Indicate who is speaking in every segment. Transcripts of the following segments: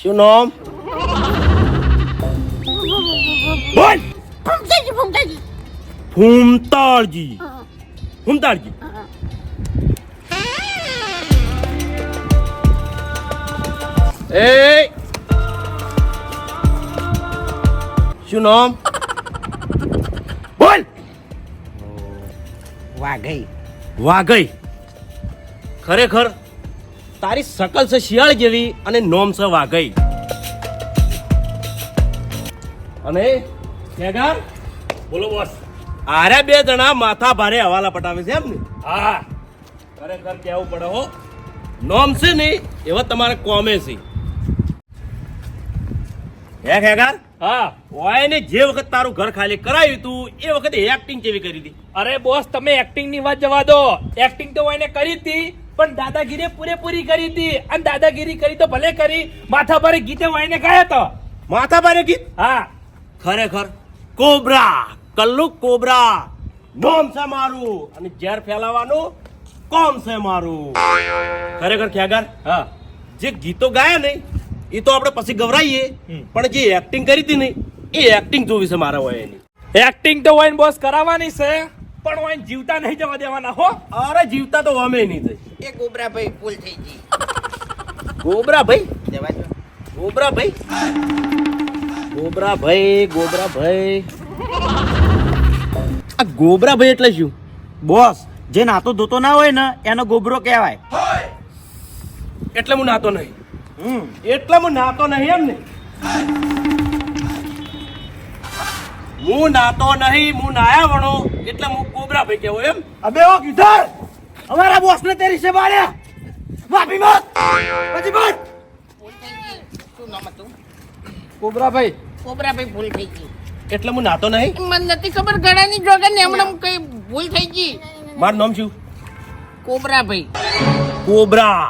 Speaker 1: શું નામ બોલ!
Speaker 2: ફૂમતાજી ફૂમતાજી
Speaker 1: ફૂમતાળજી ફૂમતાળજી એ! શું નામ બોલ!
Speaker 3: વાઘઈ.
Speaker 1: વાઘઈ. ખરેખર તારી શકલ છે શિયાળ જેવી અને નોમ છે વાઘઈ. અને કેગાર
Speaker 4: બોલો બોસ
Speaker 1: આરે બે જણા માથા ભારે હવાલા પટાવે છે એમ ને
Speaker 4: હા.
Speaker 1: ખરેખર કેવું પડે હો. નોમ છે ને એવા તમારે કોમે છે. હે ખેગાર?
Speaker 4: હા.
Speaker 1: ઓય ને જે વખત તારું ઘર ખાલી કરાવ્યું તું એ વખતે એક્ટિંગ કેવી કરી હતી
Speaker 4: અરે બોસ તમે એક્ટિંગની વાત જવા દો. એક્ટિંગ તો એને કરી હતી પણ દાદાગીરી પૂરેપૂરી કરી હતી. અને દાદાગીરી કરી તો ભલે કરી માથા પર ગીતે વાઈને ગાયો તો.
Speaker 1: માથા પર ગીત?
Speaker 4: હા.
Speaker 1: ખરેખર? કોબરા. કલ્લુ કોબરા. નોમ છે મારું. અને ઝેર ફેલાવાનું કોમ છે મારું. ખરેખર ખ્યાગર
Speaker 4: હા.
Speaker 1: જે ગીતો ગાયા ને એ તો આપણે પછી ગવરાઈએ પણ જે એક્ટિંગ કરી હતી ને એ એક્ટિંગ જોવી છે મારા હોય એની
Speaker 4: એક્ટિંગ તો વાઈન બોસ કરાવવાની છે. પણ વાઈન જીવતા નહીં જવા દેવાના હો.
Speaker 1: અરે જીવતા તો અમે નહીં થઈ
Speaker 3: એ ગોબરાભાઈ ફૂલ થઈ ગઈ.
Speaker 1: ગોબરા ભાઈ
Speaker 3: જવા દો.
Speaker 1: ગોબરા ભાઈ ગોબરા ભાઈ ગોબરા ભાઈ આ ગોબરા ભાઈ એટલે શું?
Speaker 3: બોસ જે નાતો ધોતો ના હોય ને એનો ગોબરો કહેવાય.
Speaker 1: એટલે હું નાતો નહીં.
Speaker 3: હમ.
Speaker 1: એટલે હું નાતો નહીં એમ ને હું નાતો નહીં હું નાયા વણો. એટલે હું કોબરા ભાઈ કેવો એમ.
Speaker 3: અબે ઓ કિધર અમારા બોસ ને તેરી સે બાળ્યા. માફી મત પછી બોલ.
Speaker 2: શું નામ હતું?
Speaker 4: કોબરા
Speaker 2: ભાઈ. ભૂલ થઈ ગઈ.
Speaker 1: એટલે હું નાતો નહીં?
Speaker 2: મને નથી ખબર ગળાની જોગે ને હમણાં કઈ ભૂલ થઈ ગઈ.
Speaker 1: મારું નામ શું?
Speaker 2: કોબરા ભાઈ.
Speaker 1: કોબરા.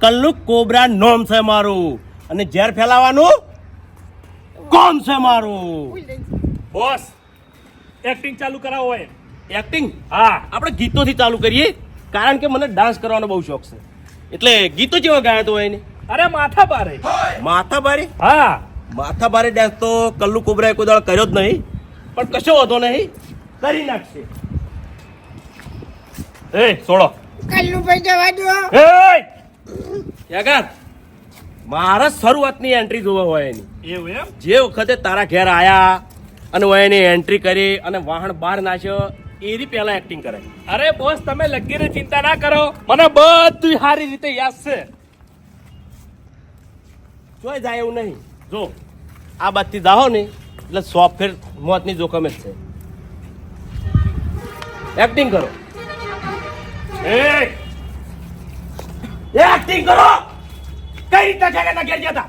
Speaker 1: કલ્લુ કોબરા નોમ છે મારું. અને ઝેર ફેલાવાનું કોમ છે મારું.
Speaker 4: બોસ. એક્ટિંગ ચાલુ કરાવો હોય.
Speaker 1: એક્ટિંગ
Speaker 4: હા.
Speaker 1: આપણે ગીતોથી ચાલુ કરીએ કારણ કે મને ડાન્સ કરવાનો બહુ શોખ છે. એટલે ગીતો જેવા ગાયા તો એને
Speaker 4: અરે માથા પારે
Speaker 1: માથા બારે
Speaker 4: હા.
Speaker 1: માથા બારે ડાન્સ તો કલ્લુ કુબરાએ કોઈ દાડો કર્યો જ નહીં. પણ કશો વાંધો નહીં. કરી નાખશે.
Speaker 4: એ છોડો
Speaker 2: કલ્લુભાઈ જવા દો.
Speaker 4: એ
Speaker 1: યાગર મારા શરૂઆતની એન્ટ્રી જોવા હોય એની.
Speaker 4: એવું એમ?
Speaker 1: જે વખતે તારા ઘેર આયા અને હું એની એન્ટ્રી કરી અને વાહન બહાર નાખ્યો. એની પહેલા એક્ટિંગ કરે.
Speaker 4: અરે બોસ તમે લગીને ચિંતા ના કરો. મને બધું સારી રીતે યાદ છે.
Speaker 1: જોઈ જાય એવું નહીં. જો આ બાજથી જાઓ ને એટલે સોફ્ટવેર મોતની જોખમ જ છે. એક્ટિંગ કરો.
Speaker 4: એ
Speaker 1: એક્ટિંગ કરો! કઈ રીતે છે કે ઘેર ગયા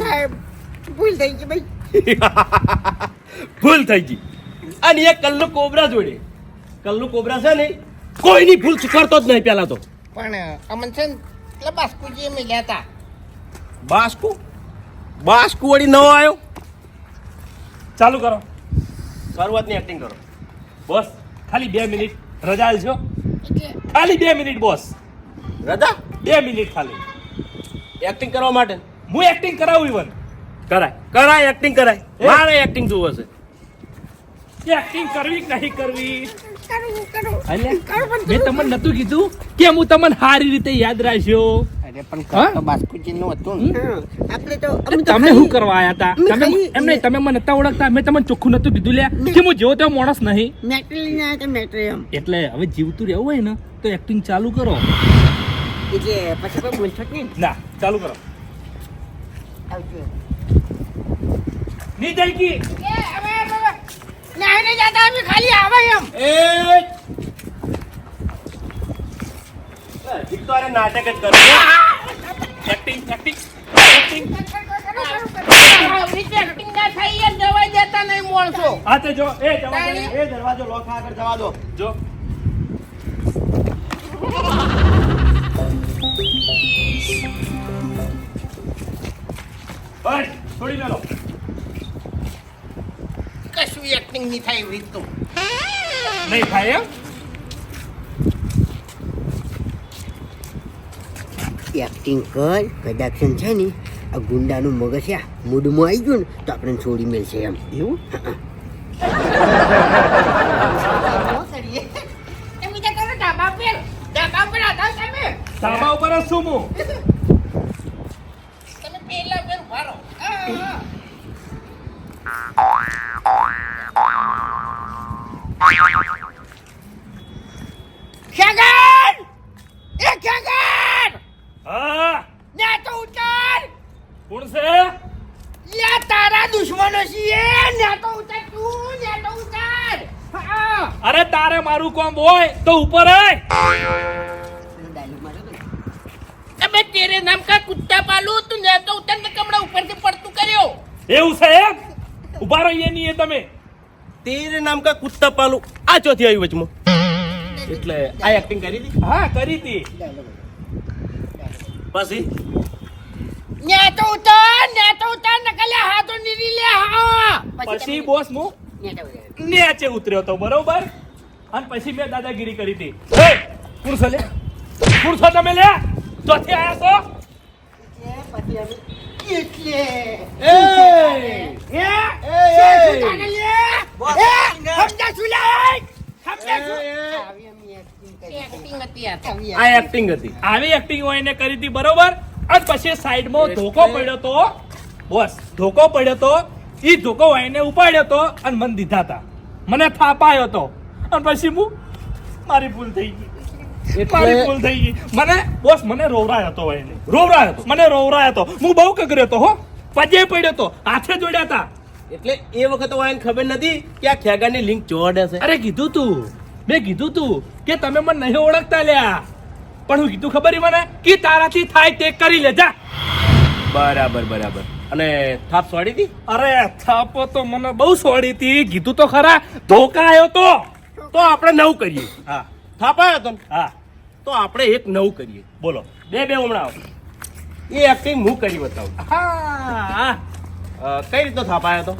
Speaker 2: સાહેબ ભૂલ થઈ ગઈ ભાઈ.
Speaker 1: ભૂલ થઈ ગઈ. અને એ કલ્લુ કોબરા જોડે. કલ્લુ કોબરા છે ને કોઈની ભૂલ સ્વીકારતો જ નહીં પેલા તો.
Speaker 2: પણ અમન છે ને એટલે બાસ્કુજી મળ્યા હતા
Speaker 1: બાસ્કુ? બાસ્કુ વળી નવો આવ્યો
Speaker 4: ચાલુ કરો.
Speaker 1: શરૂઆતની એક્ટિંગ કરો.
Speaker 4: બોસ ખાલી બે મિનિટ. રજા આલજો. ખાલી બે મિનિટ બોસ.
Speaker 1: રજા?
Speaker 4: બે મિનિટ ખાલી.
Speaker 1: એક્ટિંગ કરવા માટે.
Speaker 4: હું એક્ટિંગ કરાવું ઇવન
Speaker 1: કરાય. કરાય એક્ટિંગ કરાય. મારે એક્ટિંગ જોવો છે.
Speaker 4: એક્ટિંગ કરવી કે નહીં કરવી?
Speaker 2: કરું કરું
Speaker 4: અલ્યા,
Speaker 2: કરું પણ
Speaker 4: મેં તમને નતું કીધું કે હું તમને સારી રીતે યાદ રાખ્યો તમે શું કરવા આયા હતા તમે એમ નહીં તમે મને નતા ઓળખતા. મેં તમને ચોખ્ખું નતું કીધું લ્યા કે હું જેવો તેવો માણસ નહીં. એટલે હવે જીવતું રહેવું હોય ને તો એક્ટિંગ ચાલુ કરો.
Speaker 2: એટલે પછી કોઈ બોલશો
Speaker 4: ના ચાલુ કરો.
Speaker 2: આવજો.
Speaker 4: જાય કી.
Speaker 2: નહીં જતા અમે ખાલી આવે એમ.
Speaker 1: એ વિક્ટોરે નાટક જ કરો
Speaker 4: એક્ટિંગ એક્ટિંગ એક્ટિંગ
Speaker 2: એક્ટિંગ ના થઈ એમ જવાય દેતા નહીં માણસો
Speaker 4: હા તે જો એ જવા
Speaker 1: એ દરવાજો લોક આગળ જવા દો.
Speaker 4: જો. છોડી મેલો
Speaker 2: કશું એક્ટિંગ નહીં થાય એવી તો
Speaker 4: નહીં થાય એમ?
Speaker 3: એક્ટિંગ કર કદાચ છે ને આ ગુંડાનું મગજ આ મૂડમાં આવી ગયું ને તો આપણે છોડી મેળશે એમ. એવું?
Speaker 2: ધાબા
Speaker 4: ઉપર શું હું
Speaker 2: તમે પેલા પેલું ભરો હા, હા. ખેગન! એ ખેગન!
Speaker 4: હા
Speaker 2: ન્યા તો ઉતાર!
Speaker 4: કોણ છે
Speaker 2: યા તારા દુશ્મનો છીએ ન્યા તો ઉતાર તું ન્યા તો ઉતાર હા.
Speaker 4: અરે તારે મારું કોમ હોય તો ઉપર
Speaker 2: અબે તેરે નામ કા કુત્તા પાલું તું ને તો ઉતર ને કમડા ઉપરથી પડતું કર્યો.
Speaker 4: એવું સાહેબ એમ? ઊભા રહીએ નહીં તમે.
Speaker 1: તેરે નામ કા કુત્તા પાલું. આ ચોથી આવી વચમાં. એટલે આ એક્ટિંગ કરી હતી?
Speaker 4: હા કરી હતી.
Speaker 1: પછી?
Speaker 2: ન્યા તો ઉતર ન્યા તો ઉતર નકલે હાથો નીરી લે હા.
Speaker 4: પછી બોસ હું? નીચે ઉતર્યો તો બરોબર? અને પછી મેં દાદાગીરી કરી હતી. હે પુરુષો લે. પુરુષો તમે લે. ચોથી આયા છો?
Speaker 2: આ
Speaker 1: એક્ટિંગ હતી.
Speaker 4: આવી એક્ટિંગ હોય એને કરી હતી બરોબર? અને પછી સાઈડમાં ધોકો પડ્યો તો બોસ ધોકો પડ્યો તો ઈ ધોકો એને ઉપાડ્યો તો અને મને દીધા હતા મને થાપાયો તો. અને પછી હું મારી ભૂલ થઈ ગઈ. મારી ભૂલ થઈ ગઈ. મને બોસ મને રોવરાયો હતો રોવરાયો હતો મને રોવરાયો હતો હું બહુ કગર્યો હતો હો. પજે પડ્યો હતો હાથે જોડ્યા હતા
Speaker 1: એટલે એ વખત વાયન ખબર નથી કે આ ખેગાની લિંક જોડે છે.
Speaker 4: અરે કીધું તું. મેં કીધું તું કે તમે મને નહીં ઓળખતા લ્યા. પણ હું કીધું ખબર મને? કે તારાથી થાય તે કરી લેજા.
Speaker 1: બરાબર બરાબર. અને થાપ સોડી હતી
Speaker 4: અરે થાપો તો મને બહુ સોડી હતી કીધું તો ખરા. ધોકા આવ્યો તો.
Speaker 1: તો આપણે નવું કરીએ.
Speaker 4: હા.
Speaker 1: થાપ આવ્યો તો ને?
Speaker 4: હા.
Speaker 1: તો આપણે એક નવું કરીએ.
Speaker 4: બોલો.
Speaker 1: બે બે હમણાં. એ એક્ટિંગ હું કરી બતાવું?
Speaker 4: હા. હા.
Speaker 1: કઈ રીતનો થાપ આવ્યો તો?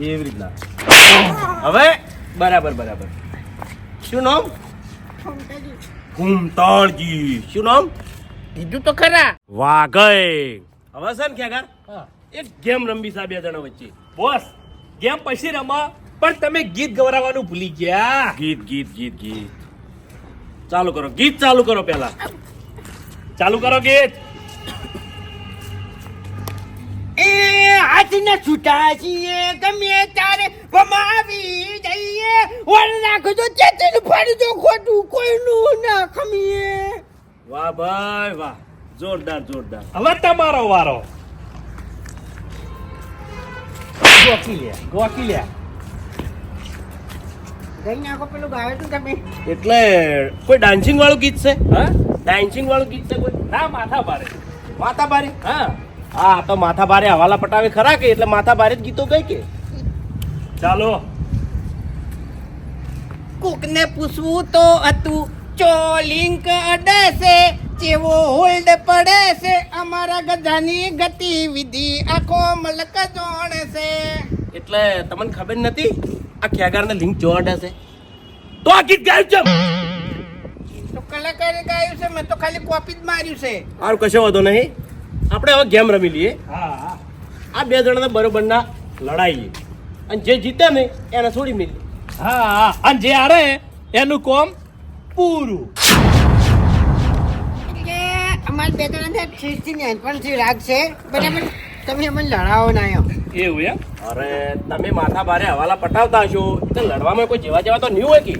Speaker 1: એવી રીતના. હવે? બરાબર બરાબર. શું નામ? ઘૂમતાળજી શું નામ?
Speaker 2: કીધું તો ખરા.
Speaker 1: વાઘઈ. હવે છે ને ખેગા
Speaker 4: હા.
Speaker 1: એક ગેમ રમવી સા બે જણા વચ્ચે.
Speaker 4: બોસ ગેમ પછી રમા. પણ તમે ગીત ગવરાવાનું ભૂલી ગયા.
Speaker 1: ગીત ગીત ગીત ગીત. ચાલુ કરો. ગીત ચાલુ કરો પહેલા.
Speaker 4: ચાલુ કરો ગીત.
Speaker 2: એ હાથને છૂટા છીએ ગમે ત્યારે ગમાવી જઈએ. વળ નાખજો ચેતન ફરજો ખોટું કોઈનું ના ખમીએ.
Speaker 1: વાહ ભાઈ વાહ જોરદાર જોરદાર.
Speaker 4: હવે તમારો વારો. ગોકી લે ગોકી લે.
Speaker 1: એટલે કોઈ ડાન્સિંગ વાળું ગીત છે?
Speaker 4: હા?
Speaker 1: ડાન્સિંગ વાળું ગીત છે કોઈ?
Speaker 4: ના માથા ભારે.
Speaker 1: માથા ભારે?
Speaker 4: હા.
Speaker 1: હા તો માથા ભારે હવાલા પટાવે ખરા કે એટલે માથા ભારે જ ગીતો ગઈ કે?
Speaker 4: ચાલો.
Speaker 2: કોકને પૂછવું તો હતું ચો લિંક અડે છે જેવો હોલ્ડ પડે છે અમારા ગધાની ગતિવિધિ આખો મલક જોણે છે
Speaker 1: એટલે તમને ખબર નથી આ ખેગારને લિંક જોડે છે તો આ ગીત ગાયું છે.
Speaker 2: તો કલાકારે ગાયું છે મેં તો ખાલી કોપી જ માર્યું છે.
Speaker 1: સારું કશો વાંધો નહીં. આપણે હવે ગેમ રમી લઈએ.
Speaker 4: હા હા.
Speaker 1: આ બે જણાને બરોબરના લડાઈએ અને જે જીતે ને એને છોડી મેલી.
Speaker 4: હા હા. અને જે હારે એનું કોમ પૂરું.
Speaker 2: અમારે બે ત્રણ હજાર ઠીકથી નાનપણથી રાગ છે. બરાબર? તમે અમને લડાવો ના એમ.
Speaker 4: એવું એમ?
Speaker 1: અરે તમે માથા ભારે હવાલા પટાવતા હશો. તો લડવામાં કોઈ જેવા જેવા તો નહીં હોય કે?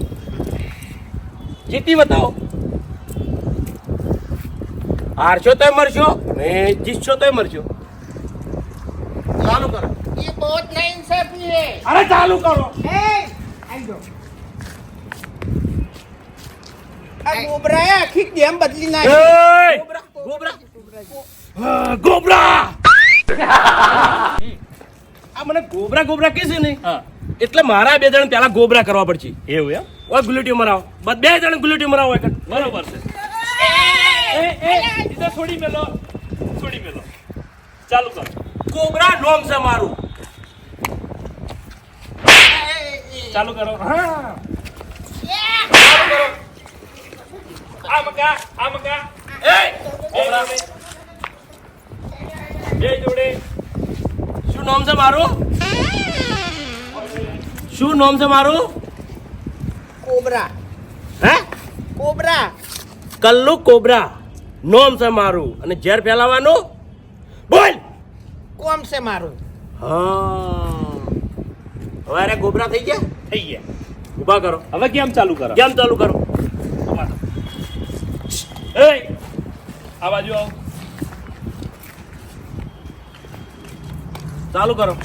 Speaker 1: જીતી બતાવો. હારશો તોય મરશો ને જીતશો તોય મરશો. ચાલુ કરો.
Speaker 2: એ બહુ જ નહીં સર
Speaker 1: અરે ચાલુ કરો.
Speaker 2: એ આવી જાઓ. આ ગોબરાએ આખી ગેમ બદલી નાખી!
Speaker 1: ગોબરા હા, ગોબરા! આ મને ગોબરા ગોબરા કે છે ને?
Speaker 4: હા.
Speaker 1: એટલે મારા બે જણ પેલા ગોબરા કરવા પડશે.
Speaker 4: એવું એમ?
Speaker 1: ઓય ગુલેટી મરાવો. બસ બે જણ ગુલેટી મરાવો એક
Speaker 4: બરોબર છે. એ એ ઇધર છોડી મેલો. છોડી મેલો. ચાલુ કરો.
Speaker 1: ગોબરા નોમ છે મારું.
Speaker 4: ચાલુ કરો. હા. ચાલુ મકા આ મકા એ કોબરા બે જોડે.
Speaker 1: શું નામ છે મારું? શું નામ છે મારું?
Speaker 2: કોબરા.
Speaker 1: હે?
Speaker 2: કોબરા.
Speaker 1: કલ્લુ કોબરા. નોમ છે મારું. અને ઝેર ફેલાવાનું? બોલ!
Speaker 2: કોમ છે મારું?
Speaker 1: હા. હવે અરે કોબરા થઈ ગયા?
Speaker 4: થઈ ગયા.
Speaker 1: ઊભા કરો.
Speaker 4: હવે કેમ ચાલુ કરો?
Speaker 1: કેમ ચાલુ કરો?
Speaker 4: એ આ બાજુ આવો.
Speaker 1: ચાલુ કરો.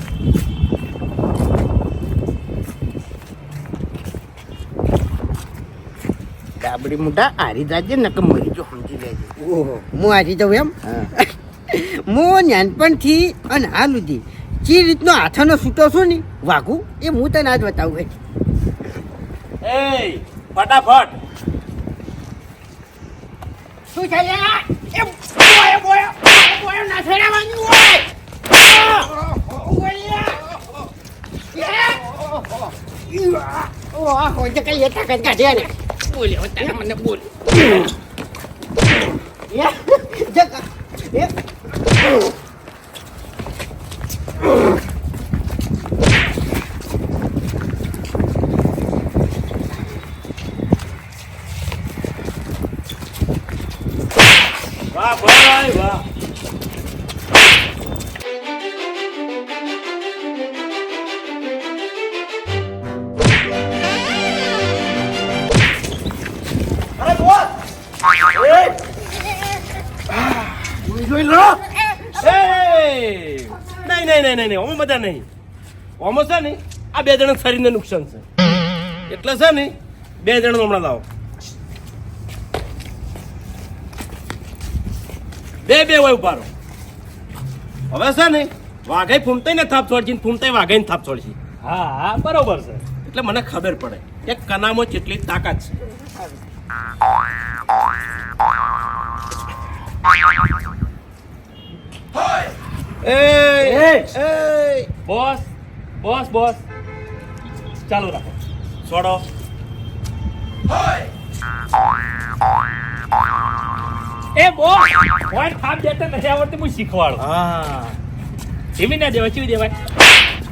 Speaker 2: ડાબડી મોટા હારી જાજે નકર મરી જો સમજી લેજે.
Speaker 3: ઓહો. હું હારી જાઉં એમ? હું. નાનપણથી અને હાલ સુધી જે રીતનો હાથાનો છૂટો છું ને વાઘું એ હું તને આજ બતાવું.
Speaker 1: એ ફટાફટ.
Speaker 2: શું છે લ્યા? એ બોય બોય બોય ના છેડાવાની હોય ઓહ હોય તો કઈ તાકાત કાઢે ને બોલે તને મને બોલ
Speaker 1: વાહ નહીં નહીં નહીં ઓમાં બધા નહીં. ઓમાં છે ને આ બે જણા શરીરને નુકસાન છે. એટલે છે ને બે જણ હમણાં લાવો. બે બે હોય ઉભારો હવે છે ને વાઘાઈ ફૂમતાઈ ને થાપ છોડશે ને ફૂમતાઈ વાઘાઈ થાપ છોડશે.
Speaker 4: હા હા બરોબર છે.
Speaker 1: એટલે મને ખબર પડે કે કનામાં કેટલી તાકાત છે. એ એ
Speaker 4: બોસ બોસ બોસ ચાલુ રાખો.
Speaker 1: છોડો.
Speaker 4: એ બોસ પોઈન્ટ થાપ દેતા નથી આવડતી હું શીખવાડું.
Speaker 1: હા.
Speaker 4: એવી ના દેવાય ચીવી દેવાય.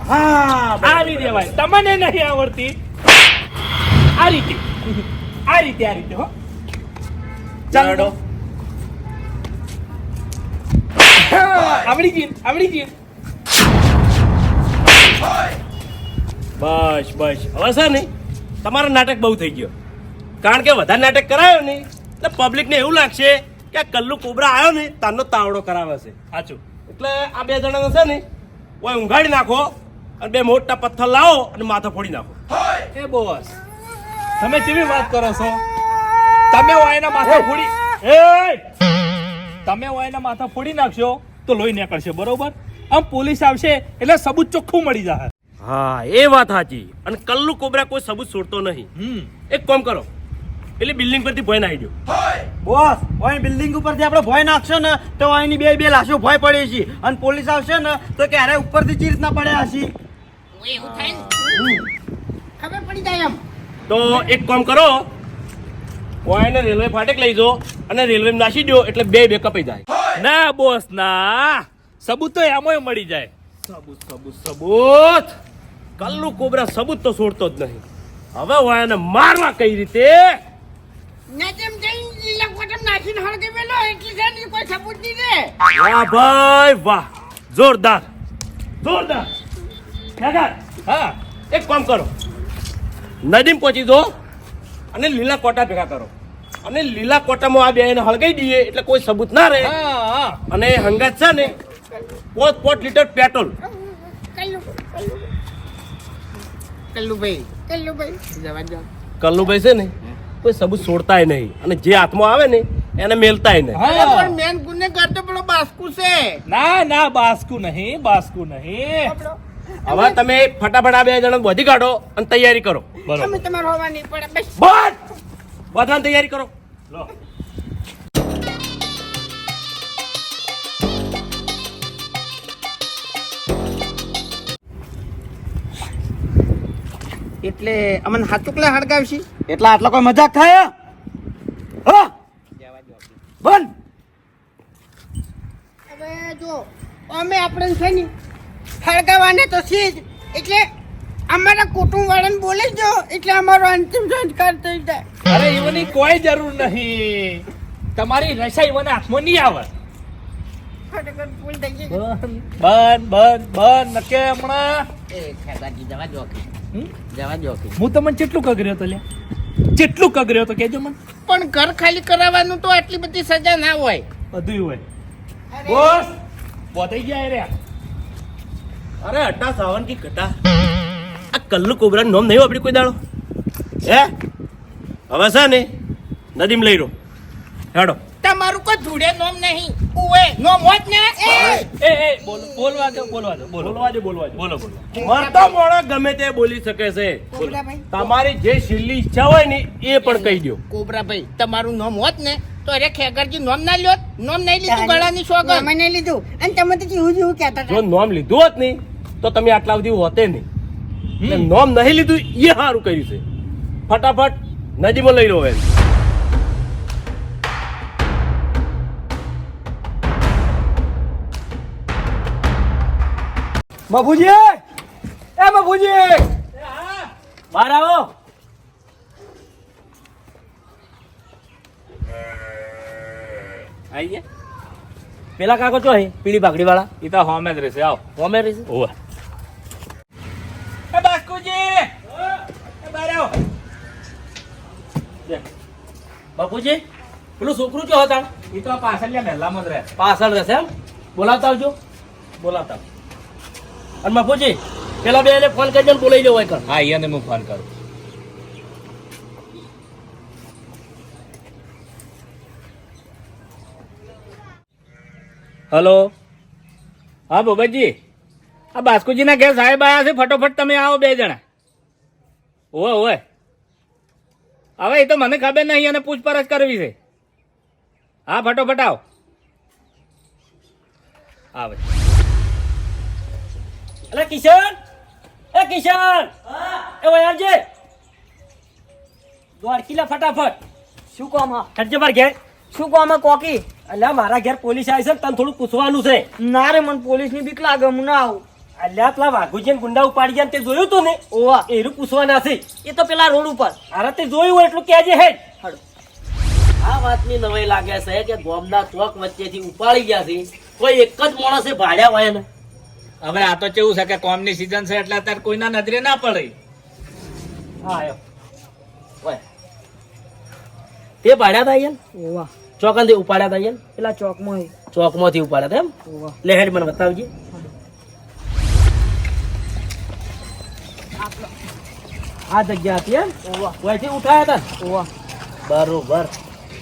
Speaker 1: હા
Speaker 4: આવી દેવાય. તમને નહીં આવડતી. આ રીતે. આ રીતે આ રીતે હો. ચાલો આવડી ગઈ આવડી ગઈ
Speaker 1: બસ બસ હવે છે ને તમારો નાટક બહુ થઈ ગયો કારણ કે વધારે નાટક કરાયો ને એટલે પબ્લિકને એવું લાગશે કે આ કલ્લુ કોબરા આવ્યો ને તારનો તાવડો કરાવે છે
Speaker 4: સાચું
Speaker 1: એટલે આ બે જણાને છે ને ઓય ઊંઘાડી નાખો અને બે મોટા પથ્થર લાવો અને માથો ફોડી નાખો
Speaker 4: એ બોસ તમે કેવી વાત કરો છો તમે વાયના માથે ફોડી એ તમે એના માથા ફોડી નાખશો તો લોહી નીકળશે બરોબર? આમ પોલીસ આવશે એટલે સબૂત ચોખ્ખું મળી જશે
Speaker 1: હા એ વાત સાચી. અને કલ્લુ કોબરા કોઈ સબૂત છોડતો નહીં.
Speaker 4: હમ.
Speaker 1: એક કામ કરો. પેલી બિલ્ડિંગ પરથી ભય નાખી દો.
Speaker 5: બોસ ઓય બિલ્ડિંગ ઉપરથી આપણે ભય નાખશો ને તો અહીંની બે બે લાશો ભય પડે છે. અને પોલીસ આવશે ને તો ક્યારે ઉપરથી ચી રીતના પડ્યા હશે
Speaker 2: એવું થાય ખબર પડી જાય એમ.
Speaker 1: તો એક કામ કરો ઓયને રેલવે ફાટક લઈ જો અને રેલવે નાસી દો એટલે બે બે કપાઈ જાય.
Speaker 4: ના બોસ ના. સબૂત તો એમાંય મળી જાય.
Speaker 1: સબૂત સબૂત સબૂત. કલ્લુ કોબરા સબૂત તો છોડતો જ નહીં. હવે ઓયાને મારવા કઈ રીતે? ભાઈ વાહ. જોરદાર. જોરદાર.
Speaker 4: હા
Speaker 1: એક કામ કરો. નદીમ પહોંચી દો અને લીલા કોટા ભેગા કરો. અને લીલા કોટામાં આ બેને હળગાઈ દઈએ એટલે કોઈ સબૂત ના રહે.
Speaker 4: હા હા.
Speaker 1: અને હંગાત છે ને પોત પોત લીટર પેટ્રોલ.
Speaker 2: કલ્લુ. કલ્લુભાઈ. કલ્લુભાઈ.
Speaker 1: કલ્લુભાઈ છે ને કોઈ સબૂત છોડતાય નહીં. અને જે હાથમાં આવે ને એને મેલતાય નહીં.
Speaker 2: પણ મેન ગુનેગાર તો પેલો બાસ્કુ છે.
Speaker 4: ના ના બાસ્કુ નહીં બાસ્કુ નહીં.
Speaker 1: હવે તમે ફટાફટ આ બે જણા બધી કાઢો અને તૈયારી કરો.
Speaker 4: બરોબર.
Speaker 2: તમે તમારે નહીં પડે બસ.
Speaker 1: બસ! બધાને તૈયારી કરો.
Speaker 4: લો.
Speaker 2: એટલે અમને હાચુકલે હડગાવશી
Speaker 5: એટલે આટલો કોઈ મજાક થાય હા?
Speaker 6: બંધ!
Speaker 7: હવે જો અમે આપણે છે ને હળગાવાને તો છે જ. એટલે અમારા કુટુંબ વાળાને બોલી જો એટલે અમારો અંતિમ સંસ્કાર થઈ જાય.
Speaker 8: અરે એવની કોઈ જરૂર નહીં. તમારી રસાઈ મને હાથમાં નહીં આવે. બન બન બન નકે હમણાં?
Speaker 2: એ જવા જોખી
Speaker 8: હમ?
Speaker 2: જવા જોખી
Speaker 8: હું તમને કેટલું કગર્યો તો લે કેટલું કગર્યો તો કેજો મને.
Speaker 2: પણ ઘર ખાલી કરાવવાનું તો આટલી બધી સજા ના હોય.
Speaker 8: બધું હોય. બોસ બોધાઈ ગયા રે
Speaker 9: અરે અટા સાવન કી કટા આ કલ્લુ કોબરા નોમ નહીં આપડી કોઈ દાડો? હે? હવે છે ને નદીમ લઈ રહ્યો. હેડો.
Speaker 2: તમારું કોઈ ધૂળે નોમ નહીં. ઉવે નોમ હોત ને? એ!
Speaker 8: એ એ બોલ બોલવા દો બોલવા દો બોલો.
Speaker 9: બોલવા દે બોલવા દે.
Speaker 8: બોલો બોલો.
Speaker 9: મરતો મોણો ગમે તે બોલી શકે છે. તમારી જે છેલ્લી ઈચ્છા હોય ને એ પણ કહી દો
Speaker 2: કોબરાભાઈ તમારું નોમ હોત ને તો અરે ખેગરજી નોમ ના લ્યોત નોમ નહીં લીધું ગળાની સોગંદ
Speaker 7: અમે નહીં લીધું. અને તમે તો જેવું જેવું કહેતા
Speaker 9: જો નોમ લીધું હોત નહીં તો તમે આટલા સુધી હોતે નહીં. નોમ નહીં લીધું એ સારું કર્યું છે. ફટાફટ નદીમાં લઈ લો હવે.
Speaker 6: બાપુજી! એ બાપુજી!
Speaker 9: બહાર આવો. આઈ ગયા પેલા કાકો ચો હે? પીળી પાઘડી વાળા
Speaker 8: એ તો હોમે જ રહેશે આવો.
Speaker 9: હોમે રહી છે
Speaker 8: ઓવા એ બાસ્કુજી એ બારે આવો.
Speaker 9: બાપુજી પેલું છોકરું ચો હતા
Speaker 8: એ તો પાછળ લે મહેલામાં જ રહે.
Speaker 9: પાછળ રહેશે એમ? બોલાવતા આવજો. બોલાવતા અને બાપુજી પેલા બે એને ફોન કરી બોલાવી લેવો એક
Speaker 8: હા એને હું ફોન કરું. હલો. હા બોબતજી આ બાસ્કુજીના ઘેર સાહેબ આવ્યા છે. ફટોફટ તમે આવો બે જણા. ઓવે ઓવે. હવે એ તો મને ખબર નહીં અને પૂછપરછ કરવી છે. હા ફટોફટ આવો. આવે.
Speaker 9: અરે કિશન! એ કિશન! એ વયારજે દોડકીલા ફટાફટ. શું કામ હા ખર્ચે પર ઘેર. શું કામ કોકી? અલ્યા મારા ઘેર પોલીસ આવી છે તને થોડું પૂછવાનું છે.
Speaker 7: ના રે મને પોલીસની બીક લાગે હું ના આવું.
Speaker 9: અલ્યા પેલા વાઘુજી ને ગુંડા ઉપાડી ગયા તે જોયું તું ને? ઓવા. એનું પૂછવાના છે. એ તો પેલા રોડ ઉપર. અરે તે જોયું હોય એટલું કહેજે હે આ વાતની નવાઈ લાગે છે કે ગોમના ચોક વચ્ચેથી ઉપાડી ગયા છે. કોઈ એક જ માણસે ભાડ્યા હોય ને?
Speaker 8: હવે આ તો કેવું છે કે કોમની સીઝન છે એટલે અત્યારે કોઈના નજરે ના પડે.
Speaker 9: હા આયો. ઓય. તે ભાડ્યા હતા અહીંયા?
Speaker 7: ઓવા.
Speaker 9: ચોકનથી ઉપાડ્યા હતા અહીંયા
Speaker 7: પેલા ચોકમાં
Speaker 9: ચોકમાંથી ઉપાડ્યા હતા એમ? લે હેડ મને બતાવજે. આ જગ્યા હતી એમ?
Speaker 7: ઓવા
Speaker 9: ઓયથી ઉઠાયા હતા
Speaker 7: ઓવા
Speaker 9: બરોબર.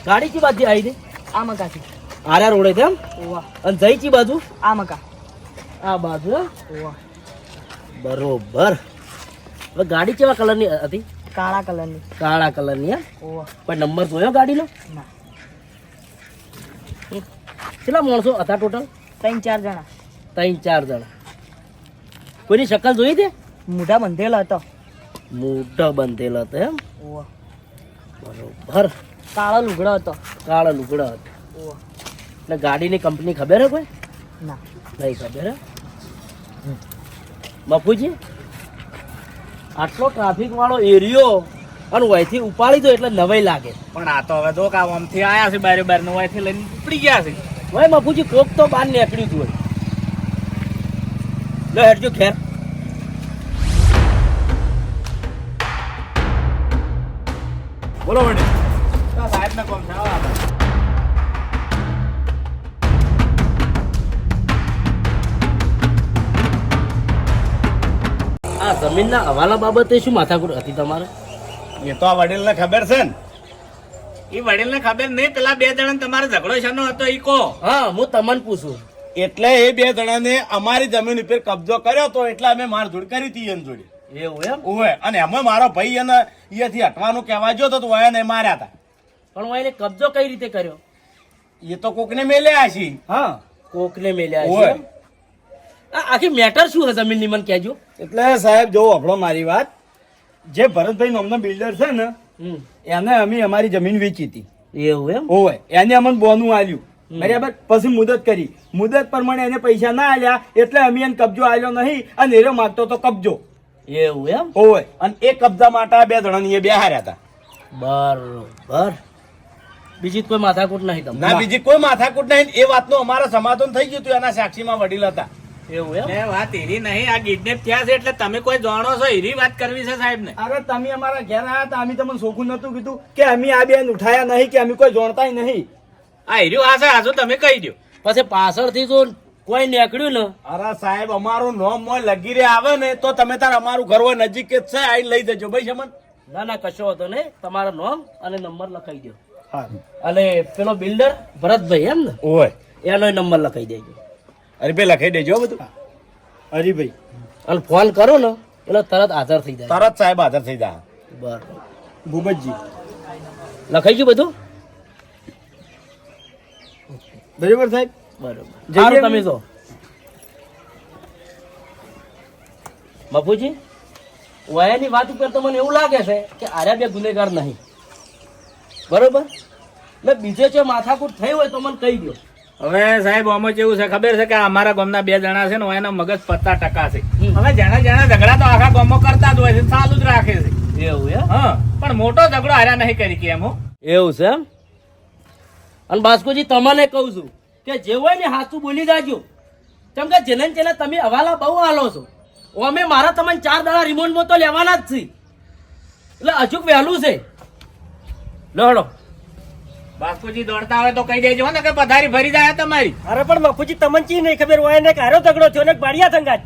Speaker 9: ગાડી ચી બાજુ આવી હતી?
Speaker 7: આ મકાથી
Speaker 9: આર્યા રોડે તેમ
Speaker 7: ઓવા
Speaker 9: અને જઈ ચી બાજુ?
Speaker 7: આ મકા
Speaker 9: આ બાજુ બરોબર. હવે ગાડી કેવા કલરની હતી?
Speaker 7: કાળા કલરની.
Speaker 9: કાળા કલરની એમ?
Speaker 7: ઓવા
Speaker 9: પણ નંબર જોયો ગાડીનો?
Speaker 7: ના.
Speaker 9: કેટલા માણસો હતા ટોટલ
Speaker 7: ત્રણ ચાર જણા.
Speaker 9: ત્રણ ચાર જણા. કોઈની શકલ જોઈ તે
Speaker 7: મોઢા બંધેલા હતો.
Speaker 9: મોઢા બંધેલા હતો એમ? બરોબર.
Speaker 7: કાળો લુગડો હતો.
Speaker 9: કાળો લુગડા હતો.
Speaker 7: એટલે
Speaker 9: ને ગાડીની કંપની ખબર હે કોઈ?
Speaker 7: ના.
Speaker 9: નહીં ખબર હે? બાપુજી આટલો ટ્રાફિક વાળો એરિયો અને વયથી ઉપાડી દો એટલે નવાઈ લાગે.
Speaker 8: પણ આ તો હવે જો કામ આમથી આયા છે બારે બારનું અહીંથી લઈને ઉપડી ગયા છે.
Speaker 9: ભાઈ બાપુજી કોક તો બહાર નીકળ્યું હતું લો હેડજો ખેર
Speaker 8: બોલો વડે સાહેબ ને કોમ આપણે.
Speaker 9: આ જમીનના હવાલા બાબતે શું માથાકૂટ હતી તમારે?
Speaker 6: એ તો આ વડીલને ખબર છે ને.
Speaker 8: ઈ વડીલ ને ખબર નહીં પેલા બે જણા તમારે ઝઘડો શાનો હતો ઈ કો
Speaker 9: હા હું તમને પૂછું.
Speaker 6: એટલે એ બે જણાને અમારી જમીન ઉપર કબજો કર્યો તો એટલે અમે મારધૂડ કરી હતી એની જોડે.
Speaker 9: એવું એમ?
Speaker 6: ઓવે અને એમાં મારો ભાઈ એને અહીંયાથી હટવાનું કહેવા ગયો તો એને માર્યા હતા.
Speaker 9: પણ હું એને કબજો કઈ રીતે કર્યો?
Speaker 6: એ તો કોકને મેલ્યા છે હા
Speaker 9: કોકને મેલ્યા છે. આખી મેટર શું છે જમીનની મને કહેજો.
Speaker 6: એટલે સાહેબ જો આપણો મારી વાત. જે ભરતભાઈ નામનો બિલ્ડર છે ને
Speaker 9: હમ.
Speaker 6: એને અમે અમારી જમીન વેચી હતી.
Speaker 9: એવું એમ?
Speaker 5: હોય એને અમને બોનું આલ્યું. બરાબર? પછી મુદત કરી. મુદત પ્રમાણે એને પૈસા ના આલ્યા એટલે અમે એને કબજો આલ્યો નહીં અને એરો માગતો તો કબજો.
Speaker 9: એવું એમ?
Speaker 5: ઓય અને એ કબજા માટે બે જણાની એ બે હાર્યા હતા.
Speaker 9: બરોબર. બીજી કોઈ માથાકૂટ નહીં તમને?
Speaker 6: ના બીજી કોઈ માથાકૂટ નહીં. એ વાતનું અમારે સમાધાન થઈ ગયું હતું. એના સાક્ષીમાં વડીલ હતા.
Speaker 9: એવું એમ?
Speaker 8: એ વાત એરી નહીં આ કિડનેપ થયા છે એટલે તમે કોઈ જાણો છો? એરી વાત કરવી છે સાહેબ ને.
Speaker 5: અરે તમે અમારા ઘેર આવ્યા હતા અમે તમને સોખું નતું કીધું કે અમે આ બેન ઉઠાયા નહીં કે અમે કોઈ જોણતા નહીં.
Speaker 8: આ એર્યું હા છે હાજુ તમે કહી દો
Speaker 9: પછી પાછળથી જો કોઈ નીકળ્યું ને?
Speaker 6: અરે સાહેબ અમારું નોમ મોય લગી રે આવે ને તો તમે તાર અમારું ઘર હોય નજીક જ છે આઈ લઈ જજો ભાઈ શમન
Speaker 9: ના ના કશો હતો નહીં. તમારો નોમ અને નંબર લખાઈ દો
Speaker 5: હા.
Speaker 9: અને પેલો બિલ્ડર ભરતભાઈ એમ ને?
Speaker 6: ઓય.
Speaker 9: એનો નંબર લખાઈ દેજો.
Speaker 6: અરે બે લખાઈ દેજો બધું બધું.
Speaker 5: હરીભાઈ.
Speaker 9: અને ફોન કરો ને એટલે તરત હાજર થઈ જાય.
Speaker 6: તરત સાહેબ હાજર થઈ જાય.
Speaker 9: બરાબર.
Speaker 5: ભૂપતજી.
Speaker 9: લખાઈ ગયું બધું?
Speaker 5: બરાબર સાહેબ?
Speaker 9: બરોબર.
Speaker 5: જઈએ
Speaker 9: તમે તો બાપુજી વયાની વાત ઉપર તો મને એવું લાગે છે કે આર્યા બે ગુનેગાર નહીં. બરોબર? ને બીજે જો માથાકૂટ થઈ હોય તો મને કહી દો
Speaker 8: હવે સાહેબ આમાં કેવું છે ખબર છે કે અમારા ગામના બે જણા છે ને એના મગજ પત્તા ટકા છે. હવે જણા જણા ઝઘડા તો આખા ગામમાં કરતા જ હોય છે ચાલુ જ રાખે છે.
Speaker 9: એવું એ
Speaker 8: હા પણ મોટો ઝઘડો હાર્યા નહીં કરી કે એમ હો.
Speaker 9: એવું છે એમ? અને બાસ્કુજી તમને કહું છું કે જે હોય ને હાસુ બોલી જાજો. કેમ કે જેને જેને તમે હવાલા બહુ હાલો છો. અમે મારા તમને ચાર દાડા રિમોટમાં તો લેવાના જ છે. એટલે અચૂક વહેલું છે. લડો
Speaker 8: બાસ્કુજી દોડતા હોય તો કહી દેજો ને કે પથારી ભરી જાય તમારી.
Speaker 5: અરે પણ બાપુજી તમને ચી નહીં ખબર હોય ને કારો તગડો થયો ને બાડિયા થંગા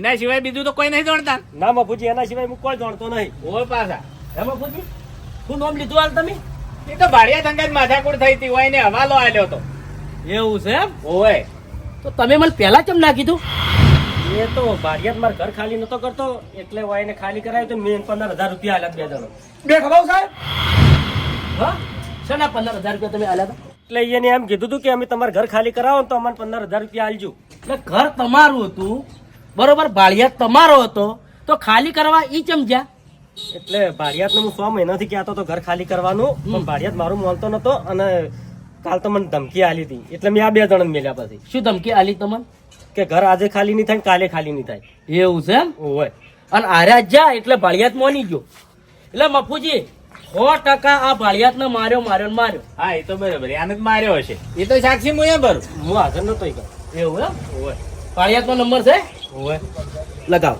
Speaker 8: એના સિવાય બીજું તો કોઈ નહીં દોડતા?
Speaker 5: ના બાપુજી એના સિવાય હું કોઈ દોડતો નહીં.
Speaker 8: ઓય પાછા.
Speaker 9: હે બાપુજી શું નામ લીધું હાલ તમે?
Speaker 8: એ તો ભાડિયા જ માથાકૂટ થઈ હતી હોય ને હવાલો આલ્યો તો.
Speaker 9: એવું છે એમ?
Speaker 8: ઓય
Speaker 9: તો તમે મને પહેલા કેમ ના કીધું?
Speaker 5: એ તો ભાડિયાત માર ઘર ખાલી નતો કરતો એટલે હું એને ખાલી કરાવ્યું તો મેં પંદર હજાર રૂપિયા આલ્યા બે જણો.
Speaker 9: બે ખબર સાહેબ? હા? શેના પંદર હજાર રૂપિયા તમે આલ્યા હતા?
Speaker 5: એટલે એને એમ કીધું હતું કે અમે તમારા ઘર ખાલી કરાવો તો અમને પંદર હજાર રૂપિયા આલજો.
Speaker 9: એટલે ઘર તમારું હતું બરોબર ભાડિયાત તમારો હતો તો ખાલી કરવા ઈ ચમજ્યા
Speaker 5: એટલે ભાડિયાત હું સો મહિનાથી કહેતો તો ઘર ખાલી કરવાનું પણ ભાડિયાત મારું માનતો નતો અને કાલ તો મને ધમકી આલી હતી. એટલે મેં આ બે જણ મેલ્યા પછી.
Speaker 9: શું ધમકી આલી તમને?
Speaker 5: કે ઘર આજે ખાલી નહીં થાય કાલે ખાલી નહીં થાય.
Speaker 9: એવું છે એમ?
Speaker 5: હોય
Speaker 9: અને આર્યા જા એટલે ભાળિયાત મોની ગયો. એટલે મફુજી સો ટકા આ ભાળિયાત ને માર્યો માર્યો ને માર્યો.
Speaker 8: હા એ તો બરાબર. આને જ માર્યો હશે. એ તો સાક્ષી મુએ ભરું.
Speaker 5: હું હાજર નતો
Speaker 9: એવું એમ?
Speaker 5: હોય
Speaker 9: ભાળિયાત નો નંબર છે?
Speaker 5: હોય
Speaker 9: લગાવ.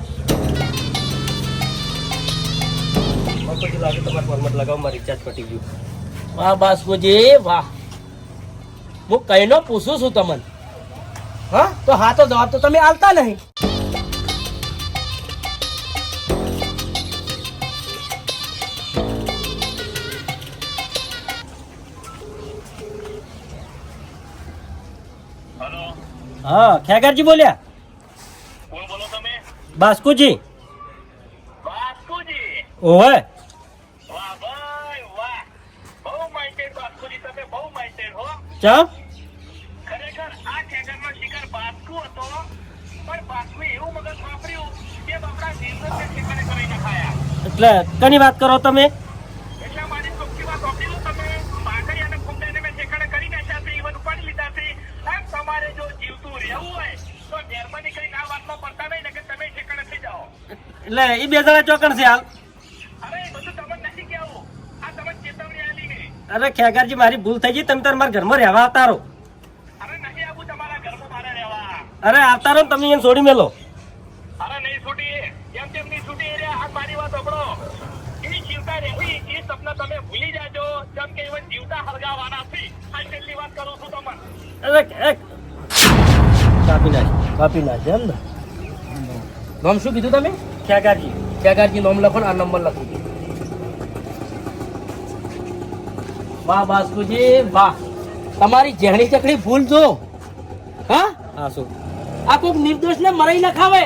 Speaker 5: પછી લાગે તમારે ફોનમાં લગાવ મારી રિચાર્જ પટી ગયું.
Speaker 9: વાહ બાસ્કોજી વાહ. હું કઈનો પૂછું છું તમને? હા તો હા તો જવાબ તો તમે આલતા નહીં
Speaker 5: હા ખેગારજી બોલ્યા
Speaker 10: કોણ બોલો તમે
Speaker 5: બાસ્કુજી
Speaker 10: બાસ્કુજી
Speaker 5: ઓય
Speaker 10: વાહ ભાઈ વાહ બહુ માઇન્ડેડ બાસ્કુજી તમે બહુ માઇન્ડેડ હો
Speaker 5: ચા
Speaker 10: ખરેખર આ ઠેકાણનો શિકાર બાસ્કુ હતો પણ બાસ્કુ એવું મગજ વાપર્યું કે બાપડા દિવસો તે ઠેકાણે કરી નખાયા
Speaker 5: એટલે કની વાત કરો તમે
Speaker 10: એટલે મારી ચોખ્ખી વાત વાપરી લો તમે પાઘડી અને ફૂંકાઈને મેં ઠેકાણે કરી નાખ્યા છે ઈવન ઉપાડી લીધા છે આમ તમારે જો જીવતું રહેવું હોય તો મહેરબાની કરીને આ વાતમાં પડતા નહીં ને કે કની વાત કરો તમે?
Speaker 5: એટલે એ બે જણા ચોકણ છે હાલ.
Speaker 10: અરે
Speaker 5: ખેગારજી મારી ભૂલ થઈ ગઈ તમે તાર મારા ઘરમાં રહેવા આવતા રહો.
Speaker 10: અરે નહીં આવું તમારા રહેવા.
Speaker 5: અરે આવતા રહો ને તમે એને છોડી મેલો
Speaker 10: અરે નહીં છૂટી એમ તેમ નહીં છૂટી એ રહ્યા. આ મારી વાત સાંભળો એ જીવતા રહેવી તમે ભૂલી જાજો. જેમ કે even જીવતા હળગાવાના છે. આ છેલ્લી વાત કરું છું તમને.
Speaker 5: અરે એ કાપી નાખ
Speaker 9: કાપી નાખે એમ ને? નામ શું કીધું તમે?
Speaker 5: ખેગારજી
Speaker 9: ખેગારજી નામ લખો આ નંબર લખી. દો વાહ બાસ્કુજી વાહ. તમારી જેણી ચકડી ભૂલ જો. હા?
Speaker 5: હા શું?
Speaker 9: આ કોઈક નિર્દોષ ને મરાઈ નખાવે.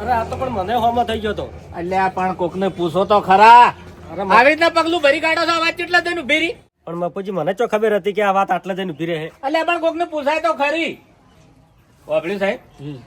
Speaker 5: અરે આ તો પણ મને હોમો થઈ ગયો તો.
Speaker 8: એટલે આ પણ કોકને પૂછો તો ખરા. આવી રીતના પગલું ભરી કાઢો છો અવાજ કેટલા તેનું ભેરી
Speaker 5: પણ મપુજી મને ચો ખબર હતી કે આ વાત આટલે જઈને ઊભી રહે.
Speaker 8: એટલે પણ કોકને પૂછાય તો ખરી. વાપર્યું સાહેબ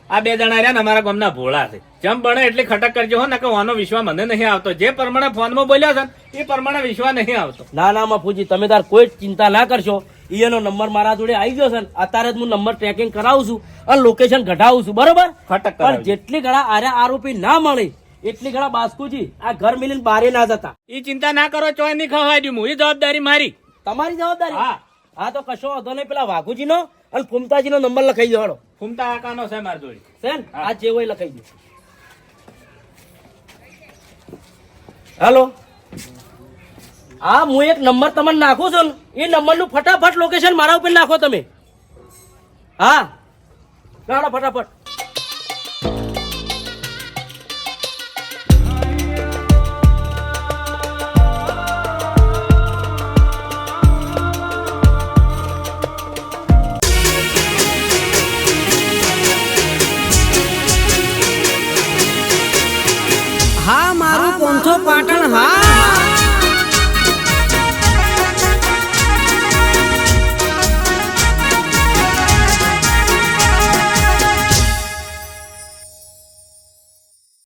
Speaker 8: આ બે જણા રહ્યા ને અમારા ગામના ભોળા છે. જેમ બને એટલી ખટક કરજો હો ને કે વિશ્વા મને નહીં આવતો. જે પ્રમાણે ફોનમાં બોલ્યા છે એ પ્રમાણે વિશ્વા નહીં આવતો.
Speaker 9: ના ના મફુજી તમે તાર કોઈ ચિંતા ના કરશો. એનો નંબર મારા જોડે આવી ગયો છે અત્યારે જ હું નંબર ટ્રેકિંગ કરાવું છું અને લોકેશન ઘટાવું છું બરોબર?
Speaker 8: ખટક
Speaker 9: પણ જેટલી ઘણા આર્યા આરોપી ના મળે એટલી ઘણા બાસ્કુજી આ ઘર મિલીને બારે ના જતા.
Speaker 8: એ ચિંતા ના કરો ચોય નહીં ખવાય દઉં હું એ જવાબદારી મારી.
Speaker 9: તમારી જવાબદારી?
Speaker 8: હા.
Speaker 9: હા તો કશો વાંધો નહીં. પેલા વાઘુજી નો અને ફુમતાજી નો નંબર લખાઈ દેવાનો
Speaker 8: ફૂમતા આકાનો છે મારી જોડે.
Speaker 9: છે ને આ જે હોય લખાઈ દો. હેલો. હા હું એક નંબર તમને નાખું છું ને એ નંબરનું ફટાફટ લોકેશન મારા ઉપર નાખો તમે. હા. ના ફટાફટ.
Speaker 3: પાટણ હા?